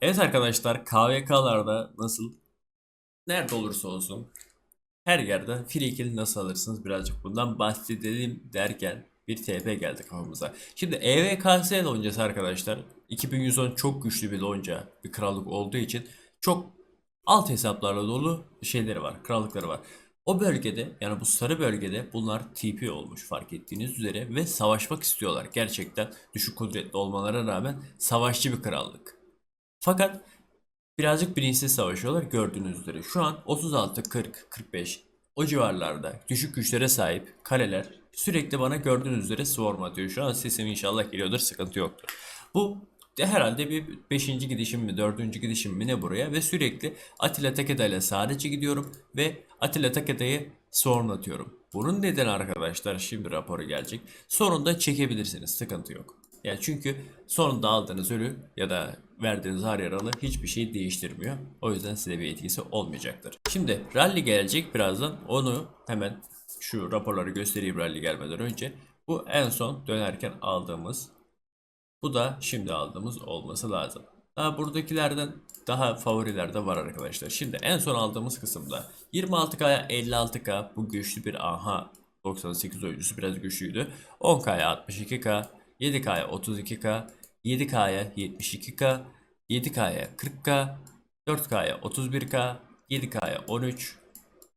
Evet arkadaşlar KVK'larda nasıl nerede olursa olsun her yerde free nasıl alırsınız birazcık bundan bahsedelim derken bir TP geldi kafamıza. Şimdi EVKS loncası arkadaşlar 2110 çok güçlü bir lonca bir krallık olduğu için çok alt hesaplarla dolu şeyleri var krallıkları var. O bölgede yani bu sarı bölgede bunlar TP olmuş fark ettiğiniz üzere ve savaşmak istiyorlar. Gerçekten düşük kudretli olmalarına rağmen savaşçı bir krallık. Fakat birazcık bilinçsiz savaşıyorlar gördüğünüz üzere. Şu an 36, 40, 45 o civarlarda düşük güçlere sahip kaleler sürekli bana gördüğünüz üzere swarm atıyor. Şu an sesim inşallah geliyordur sıkıntı yoktur. Bu de herhalde bir 5. gidişim mi 4. gidişim mi ne buraya ve sürekli Atilla Takeda ile sadece gidiyorum ve Atilla Takeda'yı swarmlatıyorum. Bunun nedeni arkadaşlar şimdi raporu gelecek. Sonunda çekebilirsiniz sıkıntı yok. Yani çünkü sonunda aldığınız ölü ya da verdiğiniz har yaralı hiçbir şey değiştirmiyor. O yüzden size bir etkisi olmayacaktır. Şimdi rally gelecek birazdan. Onu hemen şu raporları göstereyim rally gelmeden önce. Bu en son dönerken aldığımız. Bu da şimdi aldığımız olması lazım. Daha buradakilerden daha favoriler de var arkadaşlar. Şimdi en son aldığımız kısımda 26K'ya 56K bu güçlü bir aha 98 oyuncusu biraz güçlüydü. 10K'ya 62K 7K'ya 32K, 7K'ya 72K, 7K'ya 40K, 4K'ya 31K, 7K'ya 13,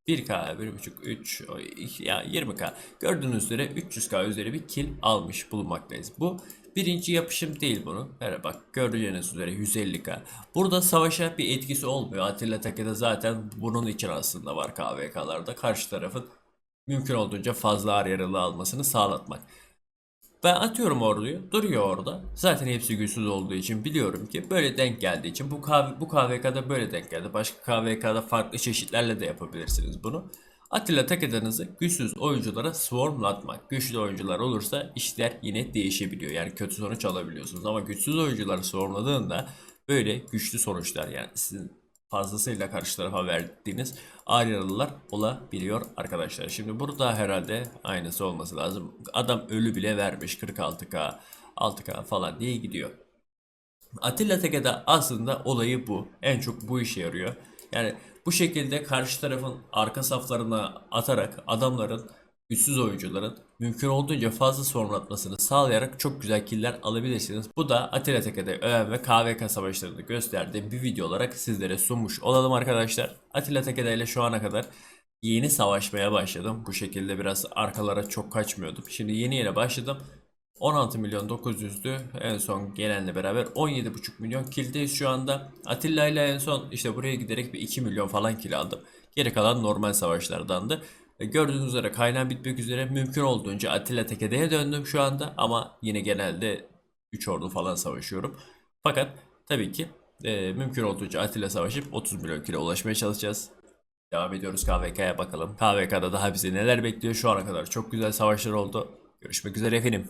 1K'ya 1.5, 3, o iki- ya 20K. Gördüğünüz üzere 300K üzeri bir kill almış bulunmaktayız. Bu birinci yapışım değil bunun. Hele bak gördüğünüz üzere 150K. Burada savaşa bir etkisi olmuyor. Atilla Takeda zaten bunun için aslında var KVK'larda. Karşı tarafın mümkün olduğunca fazla ağır yaralı almasını sağlatmak. Ben atıyorum orduyu. Duruyor orada. Zaten hepsi güçsüz olduğu için biliyorum ki böyle denk geldiği için bu KV, bu KVK'da böyle denk geldi. Başka KVK'da farklı çeşitlerle de yapabilirsiniz bunu. Atilla Takeda'nızı güçsüz oyunculara swarmlatmak. Güçlü oyuncular olursa işler yine değişebiliyor. Yani kötü sonuç alabiliyorsunuz. Ama güçsüz oyuncuları swarmladığında böyle güçlü sonuçlar yani sizin fazlasıyla karşı tarafa verdiğiniz ağır yaralılar olabiliyor arkadaşlar. Şimdi burada herhalde aynısı olması lazım. Adam ölü bile vermiş 46k 6k falan diye gidiyor. Atilla Teke'de aslında olayı bu. En çok bu işe yarıyor. Yani bu şekilde karşı tarafın arka saflarına atarak adamların güçsüz oyuncuların mümkün olduğunca fazla sorun atmasını sağlayarak çok güzel killer alabilirsiniz. Bu da Atilla Teke'de öğen ve KVK savaşlarını gösterdiğim bir video olarak sizlere sunmuş olalım arkadaşlar. Atilla Tekede ile şu ana kadar yeni savaşmaya başladım. Bu şekilde biraz arkalara çok kaçmıyordum. Şimdi yeni yere başladım. 16 milyon 900'dü. En son gelenle beraber 17,5 milyon killdeyiz şu anda. Atilla ile en son işte buraya giderek bir 2 milyon falan kill aldım. Geri kalan normal savaşlardandı. E, Gördüğünüz üzere kaynağım bitmek üzere mümkün olduğunca Atilla Tekede'ye döndüm şu anda ama yine genelde 3 ordu falan savaşıyorum. Fakat tabii ki e, mümkün olduğunca Atilla savaşıp 30 milyon kilo ulaşmaya çalışacağız. Devam ediyoruz KVK'ya bakalım. KVK'da daha bizi neler bekliyor şu ana kadar çok güzel savaşlar oldu. Görüşmek üzere efendim.